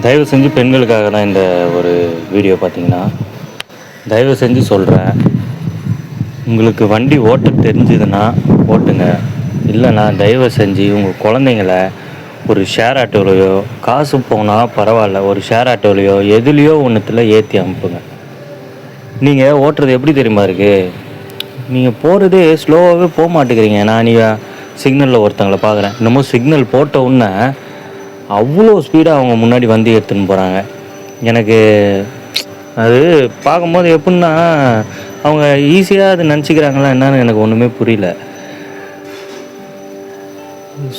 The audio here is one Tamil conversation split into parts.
தயவு செஞ்சு பெண்களுக்காக தான் இந்த ஒரு வீடியோ பார்த்தீங்கன்னா தயவு செஞ்சு சொல்கிறேன் உங்களுக்கு வண்டி ஓட்ட தெரிஞ்சுதுன்னா ஓட்டுங்க. இல்லைன்னா தயவு செஞ்சு உங்கள் குழந்தைங்கள ஒரு ஷேர் ஆட்டோலையோ காசு போனால் பரவாயில்ல ஒரு ஷேர் ஆட்டோலையோ எதுலேயோ ஒன்றுத்தில் ஏற்றி அனுப்புங்க. நீங்கள் ஓட்டுறது எப்படி தெரியுமா இருக்குது நீங்கள் போகிறதே ஸ்லோவாகவே போக மாட்டேங்கிறீங்க. நான் நீங்கள் சிக்னலில் ஒருத்தங்களை பார்க்குறேன். இன்னமும் சிக்னல் போட்ட உடனே அவ்வளோ ஸ்பீடாக அவங்க முன்னாடி வண்டி எடுத்துன்னு போகிறாங்க எனக்கு அது பார்க்கும்போது எப்படின்னா அவங்க ஈஸியாக அது நினச்சிக்கிறாங்களா என்னன்னு எனக்கு ஒன்றுமே புரியல.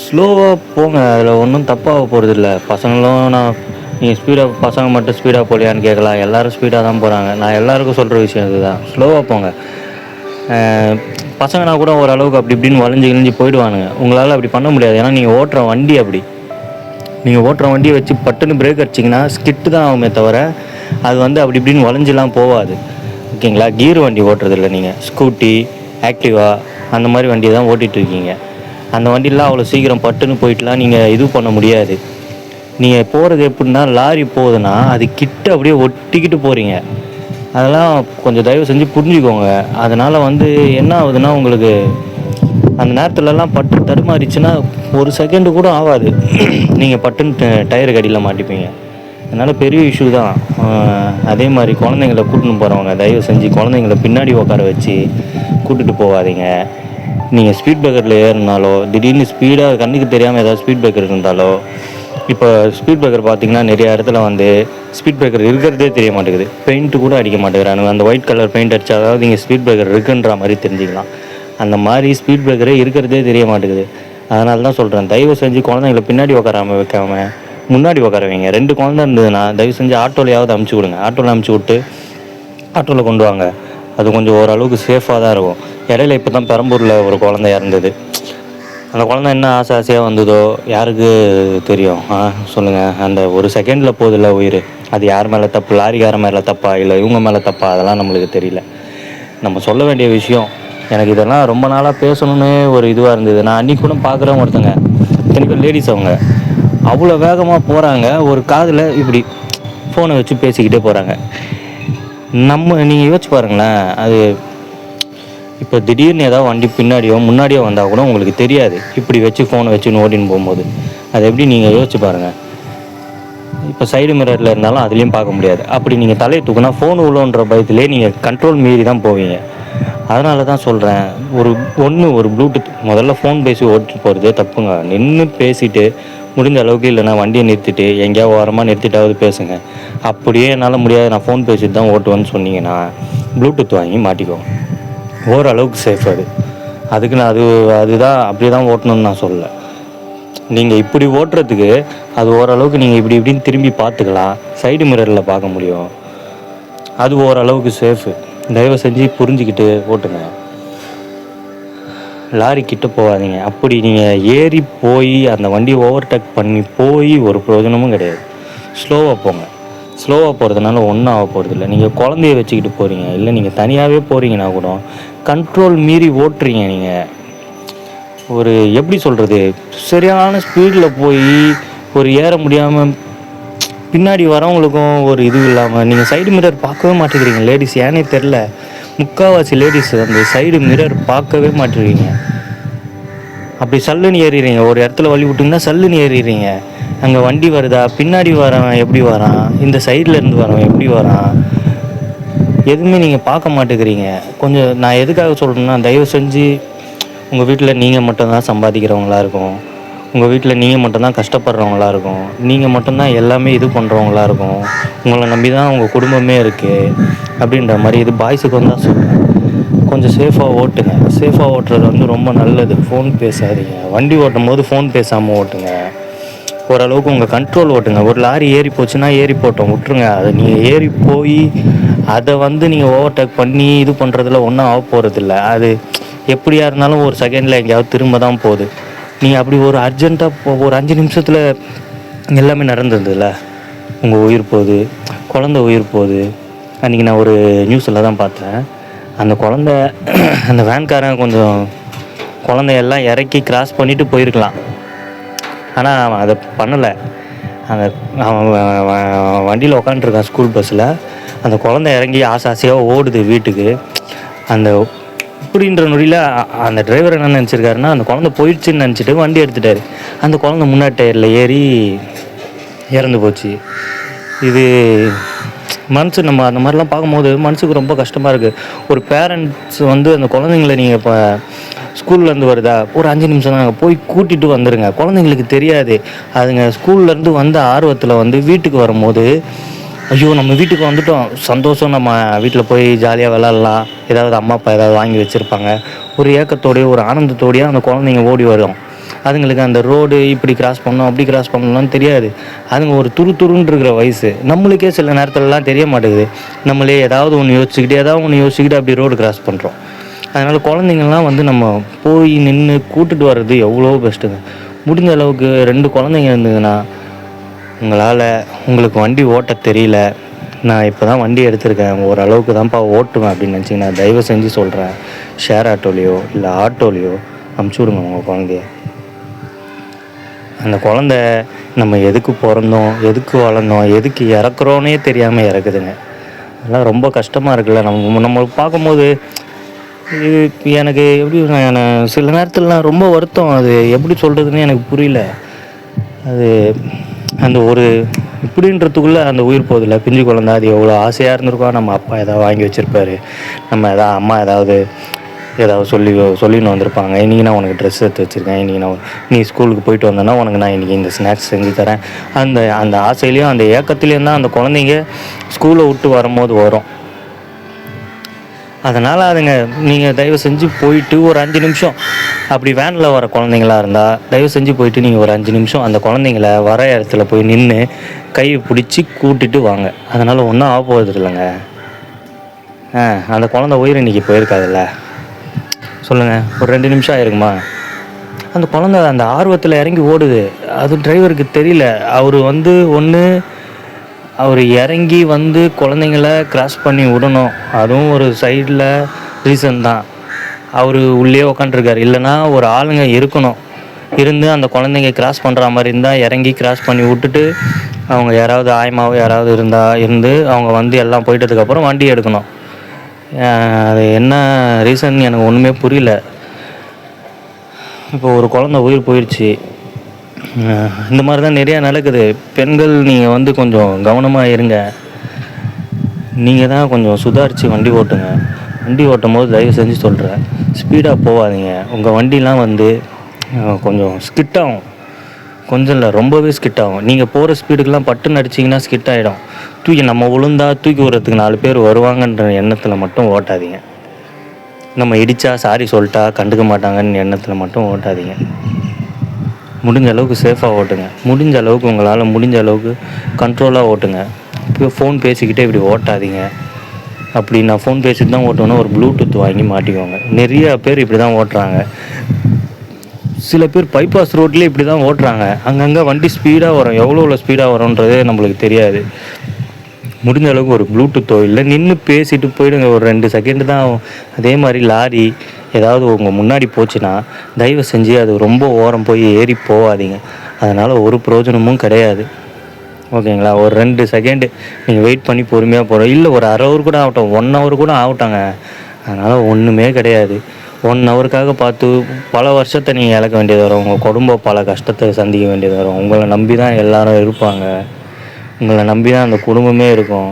ஸ்லோவாக போங்க அதில் ஒன்றும் தப்பாக போகிறது இல்லை பசங்களும் நான் நீங்கள் ஸ்பீடாக பசங்க மட்டும் ஸ்பீடாக போலியான்னு கேட்கலாம். எல்லாரும் ஸ்பீடாக தான் போகிறாங்க நான் எல்லாருக்கும் சொல்கிற விஷயம் இதுதான். ஸ்லோவாக போங்க. பசங்கன்னா கூட ஓரளவுக்கு அப்படி இப்படின்னு வளைஞ்சு கிழிஞ்சு போயிடுவானுங்க. உங்களால் அப்படி பண்ண முடியாது. ஏன்னா நீங்கள் ஓட்டுற வண்டி அப்படி. நீங்கள் ஓட்டுற வண்டியை வச்சு பட்டுன்னு பிரேக் அடிச்சிங்கன்னா ஸ்கிட்டு தான் ஆகுமே தவிர அது வந்து அப்படி இப்படின்னு வளைஞ்சிலாம் போகாது. ஓகேங்களா? கீர் வண்டி ஓட்டுறதில்ல நீங்கள் ஸ்கூட்டி ஆக்டிவா அந்த மாதிரி வண்டி தான் ஓட்டிகிட்டு இருக்கீங்க அந்த வண்டிலாம் அவ்வளோ சீக்கிரம் பட்டுன்னு போயிட்டுலாம் நீங்கள் இது பண்ண முடியாது. நீங்கள் போகிறது எப்படின்னா லாரி போகுதுன்னா அது கிட்ட அப்படியே ஒட்டிக்கிட்டு போகிறீங்க அதெல்லாம் கொஞ்சம் தயவு செஞ்சு புரிஞ்சுக்கோங்க. அதனால் வந்து என்ன ஆகுதுன்னா உங்களுக்கு அந்த நேரத்துலலாம் பட்டு தடுமாறிச்சுன்னா ஒரு செகண்டு கூட ஆகாது. நீங்கள் பட்டுன்னு டயருக்கு அடியில் மாட்டிப்பீங்க. அதனால் பெரிய இஷ்யூ தான். அதே மாதிரி குழந்தைங்கள கூட்டின்னு போகிறவங்க தயவு செஞ்சு குழந்தைங்கள பின்னாடி உட்கார வச்சு கூட்டிட்டு போகாதீங்க. நீங்கள் ஸ்பீட் பிரேக்கரில் ஏறினாலோ திடீர்னு ஸ்பீடாக கண்ணுக்கு தெரியாமல் ஏதாவது ஸ்பீட் பிரேக்கர் இருந்தாலோ இப்போ ஸ்பீட் பிரேக்கர் பார்த்தீங்கன்னா நிறைய இடத்துல வந்து ஸ்பீட் பிரேக்கர் இருக்கிறதே தெரிய மாட்டேங்குது. பெயிண்ட்டு கூட அடிக்க மாட்டேங்கிறானுங்க. அந்த ஒயிட் கலர் பெயிண்ட் அடித்தா அதாவது நீங்கள் ஸ்பீட் பிரேக்கர் இருக்குன்ற மாதிரி தெரிஞ்சுக்கலாம். அந்த மாதிரி ஸ்பீட் பிரேக்கரே இருக்கிறதே தெரிய மாட்டேங்குது. அதனால தான் சொல்கிறேன் தயவு செஞ்சு குழந்தைங்கள பின்னாடி உட்காராம வைக்காம முன்னாடி உட்கார வைங்க. ரெண்டு குழந்தை இருந்ததுன்னா தயவு செஞ்சு ஆட்டோலையாவது அமுச்சு விடுங்க. ஆட்டோவில் அமுச்சு விட்டு ஆட்டோவில் கொண்டு வாங்க. அது கொஞ்சம் ஓரளவுக்கு சேஃபாக தான் இருக்கும். இடையில இப்போ தான் பெரம்பூரில் ஒரு குழந்தை இறந்தது அந்த குழந்தை என்ன ஆசை ஆசையாக வந்ததோ யாருக்கு தெரியும்? ஆ சொல்லுங்கள் அந்த ஒரு செகண்டில் போதில்ல உயிர். அது யார் மேலே தப்பு? லாரிக்கார மேலே தப்பா? இல்லை இவங்க மேலே தப்பா? அதெல்லாம் நம்மளுக்கு தெரியல. நம்ம சொல்ல வேண்டிய விஷயம் எனக்கு இதெல்லாம் ரொம்ப நாளாக பேசணும்னு ஒரு இதுவாக இருந்தது. நான் அன்றைக்கி கூட பார்க்குறேன் ஒருத்தங்க. எனக்கு லேடிஸ் அவங்க. அவ்வளோ வேகமாக போகிறாங்க ஒரு காதில் இப்படி ஃபோனை வச்சு பேசிக்கிட்டே போகிறாங்க நம்ம நீங்கள் யோசிச்சு பாருங்களேன். அது இப்போ திடீர்னு ஏதாவது வண்டி பின்னாடியோ முன்னாடியோ வந்தால் கூட உங்களுக்கு தெரியாது. இப்படி வச்சு ஃபோனை வச்சு ஓடின்னு போகும்போது. அது எப்படி நீங்கள் யோசிச்சு பாருங்கள் இப்போ சைடு மிரரில் இருந்தாலும் அதுலேயும் பார்க்க முடியாது. அப்படி நீங்கள் தலையை தூக்குனா ஃபோன் உள்ளோன்ற பயத்திலே நீங்கள் கண்ட்ரோல் மீறி தான் போவீங்க. அதனால தான் சொல்கிறேன் ஒரு ஒன்று ஒரு ப்ளூடூத் முதல்ல ஃபோன் பேசி ஓட்டிட்டு போகிறது தப்புங்க. நின்று பேசிட்டு முடிஞ்ச அளவுக்கு இல்லைன்னா வண்டியை நிறுத்திட்டு எங்கேயாவது ஓரமாக நிறுத்திட்டாவது பேசுங்க. அப்படியே என்னால் முடியாது நான் ஃபோன் பேசிட்டு தான் ஓட்டுவேன்னு சொன்னீங்கன்னா ப்ளூடூத் வாங்கி மாட்டிக்கோ ஓரளவுக்கு சேஃப் அது. அதுக்கு நான் அது அதுதான் அப்படி தான் ஓட்டணும்னு நான் சொல்லலை. நீங்கள் இப்படி ஓட்டுறதுக்கு அது ஓரளவுக்கு நீங்கள் இப்படி இப்படின்னு திரும்பி பார்த்துக்கலாம். சைடு மிரரில் பார்க்க முடியும். அது ஓரளவுக்கு சேஃபு தயவு செஞ்சு புரிஞ்சுக்கிட்டு ஓட்டுங்க. லாரி கிட்ட போகாதீங்க. அப்படி நீங்கள் ஏறி போய் அந்த வண்டியை ஓவர்டேக் பண்ணி போய் ஒரு பிரயோஜனமும் கிடையாது. ஸ்லோவாக போங்க. ஸ்லோவாக போகிறதுனால ஒன்றும் ஆக போகிறது இல்லை. நீங்கள் குழந்தைய வச்சுக்கிட்டு போகிறீங்க இல்லை நீங்கள் தனியாகவே போகிறீங்கன்னா கூட கண்ட்ரோல் மீறி ஓட்டுறீங்க நீங்கள் ஒரு எப்படி சொல்கிறது சரியான ஸ்பீடில் போய் ஒரு ஏற முடியாமல் பின்னாடி வரவங்களுக்கும் ஒரு இது இல்லாமல் நீங்கள் சைடு மிரர் பார்க்கவே மாட்டேங்கிறீங்க. லேடிஸ் ஏனே தெரில முக்கால்வாசி லேடிஸ் அந்த சைடு மிரர் பார்க்கவே மாட்டேங்கிறீங்க. அப்படி சல்லுன்னு ஏறிடுறீங்க ஒரு இடத்துல வழி விட்டிங்கன்னா சல்லுன்னு ஏறிடுறீங்க அங்கே வண்டி வருதா? பின்னாடி வரவன் எப்படி வரான்? இந்த சைடில் இருந்து வரவன் எப்படி வரான்? எதுவுமே நீங்கள் பார்க்க மாட்டேங்கிறீங்க. கொஞ்சம் நான் எதுக்காக சொல்கிறேன்னா தயவு செஞ்சு உங்கள் வீட்டில் நீங்கள் மட்டும்தான் சம்பாதிக்கிறவங்களா இருக்கும். உங்கள் வீட்டில் நீங்கள் மட்டும்தான் கஷ்டப்படுறவங்களா இருக்கும். நீங்கள் மட்டும்தான் எல்லாமே இது பண்ணுறவங்களா இருக்கும். உங்களை நம்பி தான் உங்கள் குடும்பமே இருக்குது அப்படின்ற மாதிரி இது பாய்ஸுக்கு வந்தால் சொல்லுங்கள் கொஞ்சம் சேஃபாக ஓட்டுங்க. சேஃபாக ஓட்டுறது வந்து ரொம்ப நல்லது. ஃபோன் பேசாதீங்க. வண்டி ஓட்டும் போது ஃபோன் பேசாமல் ஓட்டுங்க. ஓரளவுக்கு உங்கள் கண்ட்ரோல் ஓட்டுங்க. ஒரு லாரி ஏறி போச்சுன்னா ஏறி போட்டோம். விட்ருங்க அதை நீங்கள் ஏறி போய் அதை வந்து நீங்கள் ஓவர்டேக் பண்ணி இது பண்ணுறதுல ஒன்றும் ஆக போகிறதில்ல அது எப்படியா இருந்தாலும் ஒரு செகண்டில் எங்கேயாவது திரும்ப தான் போகுது. நீங்கள் அப்படி ஒரு அர்ஜென்ட்டாக ஒரு அஞ்சு நிமிஷத்தில் எல்லாமே நடந்ததுல. உங்கள் உயிர் போகுது குழந்த உயிர் போகுது. அன்றைக்கி நான் ஒரு நியூஸில் தான் பார்த்தேன். அந்த குழந்த அந்த வேன்காரன் கொஞ்சம் குழந்தையெல்லாம் இறக்கி கிராஸ் பண்ணிவிட்டு போயிருக்கலாம். ஆனால் அவன் அதை பண்ணலை. அந்த அவன் வண்டியில் உக்காண்ட்ருக்கான் ஸ்கூல் பஸ்ஸில் அந்த குழந்தை இறங்கி ஆசை ஆசையாக ஓடுது வீட்டுக்கு. அந்த அப்படின்ற நொடியில் அந்த டிரைவர் என்ன நினச்சிருக்காருன்னா அந்த குழந்தை போயிடுச்சுன்னு நினச்சிட்டு வண்டி எடுத்துட்டாரு. அந்த குழந்தை முன்னாடி டயரில் ஏறி இறந்து போச்சு. இது மனசு நம்ம அந்த மாதிரிலாம் பார்க்கும்போது மனசுக்கு ரொம்ப கஷ்டமாக இருக்குது ஒரு பேரண்ட்ஸ் வந்து அந்த குழந்தைங்கள நீங்கள் இப்போ ஸ்கூல்லேருந்து வருதா? ஒரு அஞ்சு நிமிஷம் தான் போய் கூட்டிகிட்டு வந்துடுங்க குழந்தைங்களுக்கு தெரியாது. அதுங்க ஸ்கூல்லேருந்து வந்த ஆர்வத்தில் வந்து வீட்டுக்கு வரும்போது ஐயோ நம்ம வீட்டுக்கு வந்துட்டோம். சந்தோஷம் நம்ம வீட்டில் போய் ஜாலியாக விளாட்லாம். ஏதாவது அம்மா அப்பா ஏதாவது வாங்கி வச்சுருப்பாங்க. ஒரு ஏக்கத்தோடய ஒரு ஆனந்தத்தோடய அந்த குழந்தைங்க ஓடி வரும். அதுங்களுக்கு அந்த ரோடு இப்படி கிராஸ் பண்ணணும் அப்படி கிராஸ் பண்ணணும்னு தெரியாது. அதுங்க ஒரு துரு துருன்னு இருக்கிற வயசு. நம்மளுக்கே சில நேரத்துலலாம் தெரிய மாட்டேங்குது. நம்மளே ஏதாவது ஒன்று யோசிச்சுக்கிட்டு ஏதாவது ஒன்று யோசிச்சுக்கிட்டு அப்படி ரோடு கிராஸ் பண்ணுறோம் அதனால் குழந்தைங்கள்லாம் வந்து நம்ம போய் நின்று கூட்டுட்டு வர்றது எவ்வளோ பெஸ்ட்டுங்க முடிஞ்ச அளவுக்கு ரெண்டு குழந்தைங்க இருந்ததுன்னா உங்களால் உங்களுக்கு வண்டி ஓட்ட தெரியல. நான் இப்போ தான் வண்டி எடுத்திருக்கேன். ஓரளவுக்கு தான்ப்பா ஓட்டுவேன் அப்படின்னு நினச்சிங்கன்னா தயவு செஞ்சு சொல்கிறேன் ஷேர் ஆட்டோலேயோ இல்லை ஆட்டோலேயோ அமுச்சு விடுங்க உங்கள் குழந்தைய. அந்த குழந்த நம்ம எதுக்கு பிறந்தோம் எதுக்கு வளர்ந்தோம் எதுக்கு இறக்குறோன்னே தெரியாமல் இறக்குதுங்க. அதெல்லாம் ரொம்ப கஷ்டமாக இருக்குல்ல. நம்ம நம்ம பார்க்கும்போது இது எனக்கு எப்படி நான் சில நேரத்துலலாம் ரொம்ப வருத்தம். அது எப்படி சொல்கிறதுன்னு எனக்கு புரியல. அது அந்த ஒரு இப்படின்றதுக்குள்ளே அந்த உயிர் போதில்ல பிஞ்சு குழந்தை அது எவ்வளோ ஆசையாக இருந்திருக்கோம் நம்ம அப்பா ஏதாவது வாங்கி வச்சுருப்பாரு. நம்ம எதாவது அம்மா ஏதாவது ஏதாவது சொல்லி சொல்லின்னு வந்திருப்பாங்க. இன்றைக்கி நான் உனக்கு ட்ரெஸ் எடுத்து வச்சுருக்கேன். இன்றைக்கி நான் நீ ஸ்கூலுக்கு போயிட்டு வந்தேன்னா உனக்கு நான் இன்றைக்கி இந்த ஸ்நாக்ஸ் செஞ்சு தரேன். அந்த அந்த ஆசையிலையும் அந்த ஏக்கத்துலேயும் தான் அந்த குழந்தைங்க ஸ்கூலை விட்டு வரும்போது வரும். அதனால் அதுங்க நீங்கள் தயவு செஞ்சு போயிட்டு ஒரு அஞ்சு நிமிஷம் அப்படி வேனில் வர குழந்தைங்களா இருந்தால் தயவு செஞ்சு போயிட்டு நீங்கள் ஒரு அஞ்சு நிமிஷம் அந்த குழந்தைங்கள வர இடத்துல போய் நின்று கையை பிடிச்சி கூட்டிட்டு வாங்க. அதனால் ஒன்றும் ஆக போகிறது இல்லைங்க. ஆ அந்த குழந்தை உயிர் இன்னைக்கு போயிருக்காதுல்ல. சொல்லுங்கள் ஒரு ரெண்டு நிமிஷம் ஆயிருக்குமா? அந்த குழந்தை அந்த ஆர்வத்தில் இறங்கி ஓடுது. அது டிரைவருக்கு தெரியல. அவர் வந்து ஒன்று அவர் இறங்கி வந்து குழந்தைங்கள கிராஸ் பண்ணி விடணும். அதுவும் ஒரு சைடில் ரீசன் தான். அவர் உள்ளே உக்காண்ட்ருக்காரு இல்லைன்னா ஒரு ஆளுங்க இருக்கணும். இருந்து அந்த குழந்தைங்க கிராஸ் பண்ணுற மாதிரி இருந்தால் இறங்கி கிராஸ் பண்ணி விட்டுட்டு அவங்க யாராவது ஆயமாவோ யாராவது இருந்தால் இருந்து அவங்க வந்து எல்லாம் போயிட்டதுக்கப்புறம் வண்டி எடுக்கணும். அது என்ன ரீசன் எனக்கு ஒன்றுமே புரியல. இப்போ ஒரு குழந்த உயிர் போயிடுச்சு இந்த மாதிரி தான் நிறையா நடக்குது. பெண்கள் நீங்கள் வந்து கொஞ்சம் கவனமாக இருங்க. நீங்கள் தான் கொஞ்சம் சுதாரித்து வண்டி ஓட்டுங்க. வண்டி ஓட்டும் போது தயவு செஞ்சு சொல்கிறேன் ஸ்பீடாக போகாதீங்க. உங்கள் வண்டிலாம் வந்து கொஞ்சம் ஸ்கிட் ஆகும். கொஞ்சம் இல்லை ரொம்பவே ஸ்கிட் ஆகும். நீங்கள் போகிற ஸ்பீடுக்கெலாம் பட்டுன்னு அடிச்சிங்கன்னா ஸ்கிட் ஆகிடும் தூக்கி நம்ம விழுந்தா தூக்கி விடுறதுக்கு நாலு பேர் வருவாங்கன்ற எண்ணத்தில் மட்டும் ஓட்டாதீங்க. நம்ம இடித்தா சாரி சொல்லிட்டா கண்டுக்க மாட்டாங்கன்னு எண்ணத்தில் மட்டும் ஓட்டாதீங்க. முடிஞ்ச அளவுக்கு சேஃபாக ஓட்டுங்க. முடிஞ்ச அளவுக்கு உங்களால் முடிஞ்ச அளவுக்கு கண்ட்ரோலாக ஓட்டுங்க. இப்போ ஃபோன் பேசிக்கிட்டே இப்படி ஓட்டாதீங்க. அப்படி நான் ஃபோன் பேசிட்டு தான் ஓட்டணும் ஒரு ப்ளூடூத் வாங்கி மாட்டிக்கோங்க. நிறையா பேர் இப்படி தான் ஓட்டுறாங்க. சில பேர் பைபாஸ் ரோட்லேயே இப்படி தான் ஓட்டுறாங்க. அங்கங்கே வண்டி ஸ்பீடாக வரும். எவ்வளோ எவ்வளோ ஸ்பீடாக வரும்ன்றதே நம்மளுக்கு தெரியாது. முடிஞ்ச அளவுக்கு ஒரு ப்ளூடூத்தோ இல்லை நின்று பேசிட்டு போயிடுங்க. ஒரு ரெண்டு செகண்ட் தான். அதே மாதிரி லாரி ஏதாவது உங்கள் முன்னாடி போச்சுன்னா தயவு செஞ்சு அது ரொம்ப ஓரம் போய் ஏறி போகாதீங்க அதனால் ஒரு பிரயோஜனமும் கிடையாது. ஓகேங்களா? ஒரு ரெண்டு செகண்டு நீங்கள் வெயிட் பண்ணி பொறுமையாக போகிறோம் இல்லை ஒரு அரை ஹவர் கூட ஆகட்டும். ஒன் ஹவர் கூட ஆகட்டாங்க. அதனால் ஒன்றுமே கிடையாது. ஒன் ஹவருக்காக பார்த்து பல வருஷத்தை நீங்கள் இழக்க வேண்டியது வரும். உங்கள் குடும்பம் பல கஷ்டத்தை சந்திக்க வேண்டியது வரும். உங்களை நம்பி தான் எல்லாரும் இருப்பாங்க. உங்களை நம்பி தான் அந்த குடும்பமே இருக்கும்.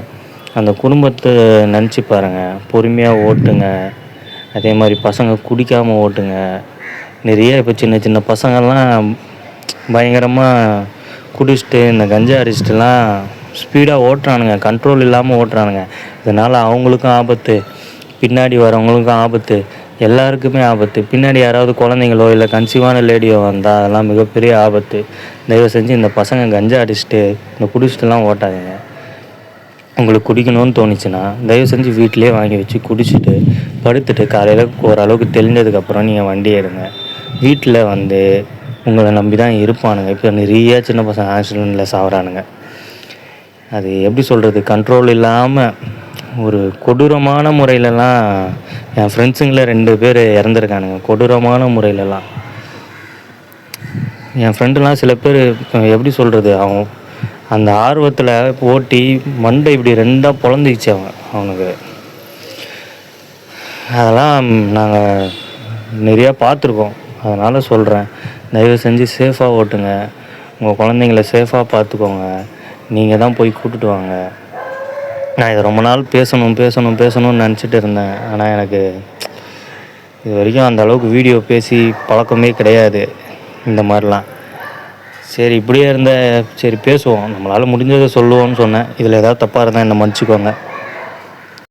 அந்த குடும்பத்தை நினச்சி பாருங்கள் பொறுமையாக ஓட்டுங்க. அதே மாதிரி பசங்க குடிக்காமல் ஓட்டுங்க. நிறைய இப்போ சின்ன சின்ன பசங்கள்லாம் பயங்கரமாக குடிச்சிட்டு இந்த கஞ்சா அடிச்சிட்டுலாம் ஸ்பீடாக ஓட்டுறானுங்க. கண்ட்ரோல் இல்லாமல் ஓட்டுறானுங்க. இதனால் அவங்களுக்கும் ஆபத்து. பின்னாடி வரவங்களுக்கும் ஆபத்து. எல்லாருக்குமே ஆபத்து. பின்னாடி யாராவது குழந்தைங்களோ இல்லை கன்சீவான லேடியோ வந்தால் அதெல்லாம் மிகப்பெரிய ஆபத்து. தயவு செஞ்சு இந்த பசங்க கஞ்சா அடிச்சுட்டு இந்த குடிச்சிட்டுலாம் ஓட்டாதீங்க. உங்களுக்கு குடிக்கணும்னு தோணுச்சுன்னா தயவு செஞ்சு வீட்டிலேயே வாங்கி வச்சு குடிச்சிட்டு படுத்துட்டு காலையில் ஓரளவுக்கு தெளிஞ்சதுக்கப்புறம் நீங்கள் வண்டி எடுங்க. வீட்டில் வந்து உங்களை நம்பி தான் இருப்பானுங்க. இப்போ நிறைய சின்ன பசங்க ஆக்சிடெண்ட்டில் சாவறானுங்க. அது எப்படி சொல்கிறது கண்ட்ரோல் இல்லாமல் ஒரு கொடூரமான முறையிலலாம் என் ஃப்ரெண்ட்ஸுங்கள ரெண்டு பேர் இறந்துருக்கானுங்க. கொடூரமான முறையிலலாம். என் ஃப்ரெண்டுலாம் சில பேர் எப்படி சொல்கிறது அவன் அந்த ஆர்வத்தில் ஓட்டி மண்டை இப்படி ரெண்டாக பொழந்துக்கிச்சு அவன். அவனுக்கு அதெல்லாம் நாங்கள் நிறையா பார்த்துருக்கோம். அதனால் சொல்கிறேன் தயவு செஞ்சு சேஃபாக ஓட்டுங்க. உங்கள் குழந்தைங்கள சேஃபாக பார்த்துக்கோங்க. நீங்கள் தான் போய் கூட்டிட்டு வாங்க. நான் இதை ரொம்ப நாள் பேசணும் பேசணும் பேசணும்னு நினச்சிட்டு இருந்தேன். ஆனால் எனக்கு இது வரைக்கும் அந்த அளவுக்கு வீடியோ பேசி பழக்கமே கிடையாது. இந்த மாதிரிலாம். சரி இப்படியே இருந்த சரி பேசுவோம். நம்மளால் முடிஞ்சதை சொல்லுவோம்னு சொன்னேன். இதில் ஏதாவது தப்பாக இருந்தால் என்னை மன்னிச்சிக்கோங்க.